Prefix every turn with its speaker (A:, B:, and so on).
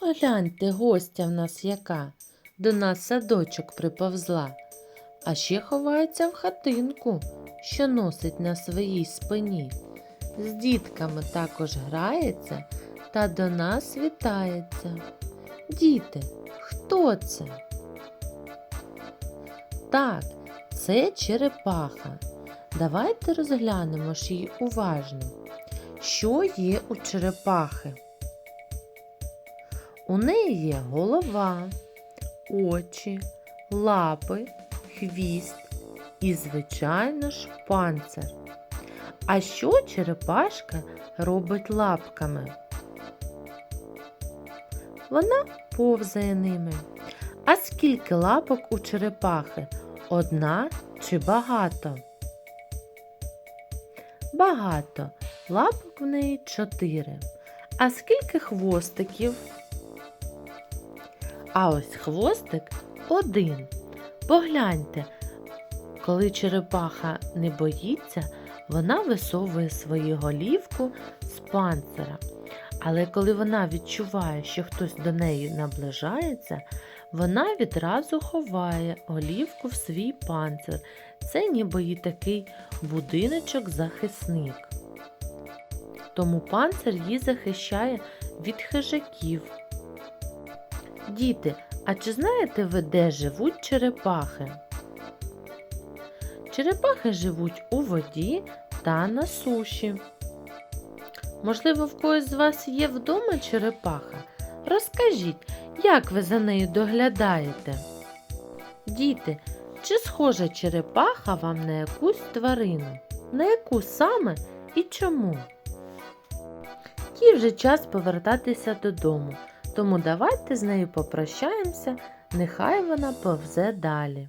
A: Погляньте, гостя в нас яка, до нас садочок приповзла, а ще ховається в хатинку, що носить на своїй спині. З дітками також грається та до нас вітається. Діти, хто це? Так, це черепаха. Давайте розглянемо ж її уважно. Що є у черепахи? У неї є голова, очі, лапи, хвіст і, звичайно ж, панцир. А що черепашка робить лапками? Вона повзає ними. А скільки лапок у черепахи? Одна чи багато? Багато. Лапок в неї чотири. А скільки хвостиків? А ось хвостик один. Погляньте, коли черепаха не боїться, вона висовує свою голівку з панцира. Але коли вона відчуває, що хтось до неї наближається, вона відразу ховає голівку в свій панцир. Це ніби і такий будиночок-захисник. Тому панцир її захищає від хижаків. Діти, а чи знаєте ви, де живуть черепахи? Черепахи живуть у воді та на суші. Можливо, в когось з вас є вдома черепаха? Розкажіть, як ви за нею доглядаєте? Діти, чи схожа черепаха вам на якусь тварину? На яку саме і чому? Їй вже час повертатися додому, тому давайте з нею попрощаємося, нехай вона повзе далі.